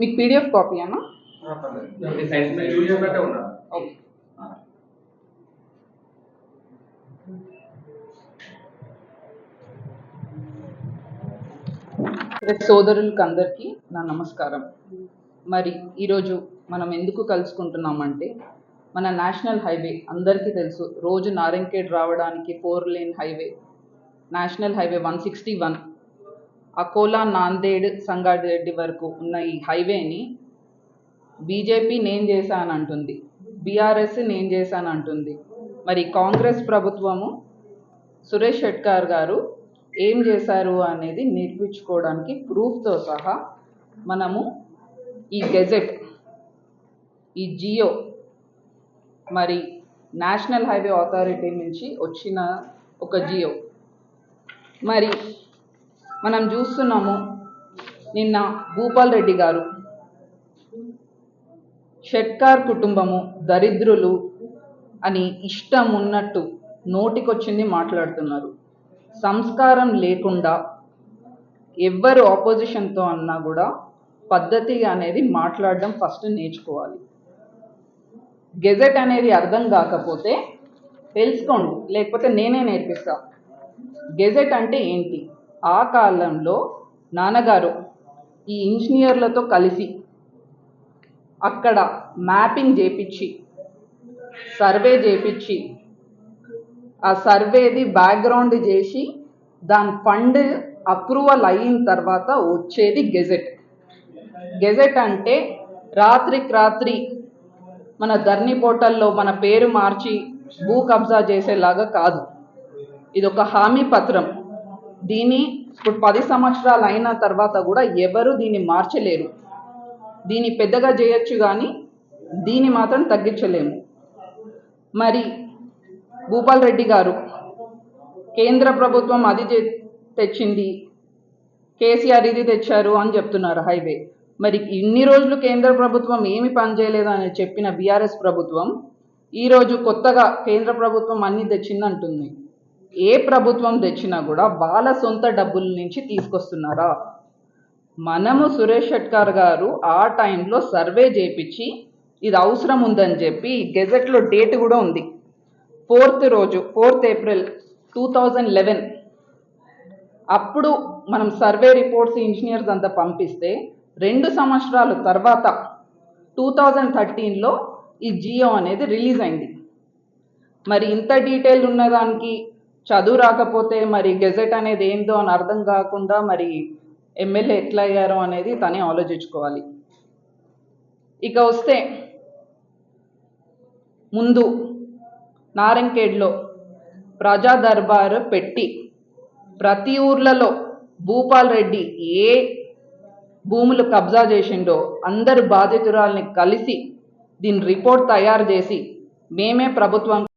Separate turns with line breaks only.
మీకు PDF copy అన్నా okay. సోదరులకు అందరికీ నా నమస్కారం. మరి ఈరోజు మనం ఎందుకు కలుసుకుంటున్నామంటే మన నేషనల్ హైవే అందరికీ తెలుసు. రోజు నారంకేడ్ రావడానికి four lane highway national highway one sixty one. Akola Nanded Sangareddy వరకు ఉన్న ఈ హైవేని బీజేపీ నేను చేశానంటుంది. బీఆర్ఎస్ నేను చేశానంటుంది. మరి కాంగ్రెస్ ప్రభుత్వము సురేష్ షెట్కార్ గారు ఏం చేశారు అనేది నిరూపించుకోవడానికి ప్రూఫ్తో సహా మనము ఈ గెజెట్ ఈ జియో మరి నేషనల్ హైవే అథారిటీ నుంచి వచ్చిన ఒక జియో. మరి మనం చూస్తున్నాము నిన్న భూపాల్ రెడ్డి గారు షెట్కార్ కుటుంబము దరిద్రులు అని ఇష్టం ఉన్నట్టు నోటికొచ్చింది మాట్లాడుతున్నారు. సంస్కారం లేకుండా ఎవ్వరు ఆపోజిషన్తో అన్నా కూడా పద్ధతి అనేది మాట్లాడడం ఫస్ట్ నేర్చుకోవాలి. గెజెట్ అనేది అర్థం కాకపోతే తెలుసుకోండి లేకపోతే నేనే నేర్పిస్తా. గెజెట్ అంటే ఏంటి? ఆ కాలంలో నాన్నగారు ఈ ఇంజనీర్లతో కలిసి అక్కడ మ్యాపింగ్ చేపించి సర్వే చేపించి ఆ సర్వేది బ్యాక్గ్రౌండ్ చేసి దాని ఫండ్ అప్రూవల్ అయిన తర్వాత వచ్చేది గెజెట్. గెజెట్ అంటే రాత్రికి రాత్రి మన ధర్ని పోర్టల్లో మన పేరు మార్చి భూ కబ్జా చేసేలాగా కాదు. ఇది ఒక హామీ పత్రం. దీన్ని ఇప్పుడు పది సంవత్సరాలు అయిన తర్వాత కూడా ఎవరు దీన్ని మార్చలేరు. దీన్ని పెద్దగా చేయొచ్చు కానీ దీన్ని మాత్రం తగ్గించలేము. మరి భూపాల్ రెడ్డి గారు కేంద్ర ప్రభుత్వం అది తెచ్చింది. కేసీఆర్ ఇది తెచ్చారు అని చెప్తున్నారు హైవే. మరి ఇన్ని రోజులు కేంద్ర ప్రభుత్వం ఏమి పని చేయలేదని చెప్పిన బీఆర్ఎస్ ప్రభుత్వం ఈరోజు కొత్తగా కేంద్ర ప్రభుత్వం అన్ని తెచ్చిందంటుంది. ఏ ప్రభుత్వం తెచ్చినా కూడా వాళ్ళ సొంత డబ్బుల నుంచి తీసుకొస్తున్నారా? మనము సురేష్ షెట్కార్ గారు ఆ టైంలో సర్వే చేపించి ఇది అవసరం ఉందని చెప్పి గెజెట్లో డేట్ కూడా ఉంది. ఫోర్త్ రోజు fourth April two thousand eleven. అప్పుడు మనం సర్వే రిపోర్ట్స్ ఇంజనీర్స్ అంతా పంపిస్తే రెండు సంవత్సరాల తర్వాత టూ థౌజండ్ థర్టీన్లో ఈ జియో అనేది రిలీజ్ అయింది. మరి ఇంత డీటెయిల్ ఉన్నదానికి చదువు రాకపోతే మరి గెజెట్ అనేది ఏందో అని అర్థం కాకుండా మరి ఎమ్మెల్యే ఎట్లా అయ్యారో అనేది తనే ఆలోచించుకోవాలి. ఇక వస్తే ముందు నారంకేడ్లో ప్రజా దర్బారు పెట్టి ప్రతి ఊర్లలో భూపాల్ రెడ్డి ఏ భూములు కబ్జా చేసిండో అందరు బాధితురాల్ని కలిసి దీని రిపోర్ట్ తయారు చేసి మేమే ప్రభుత్వం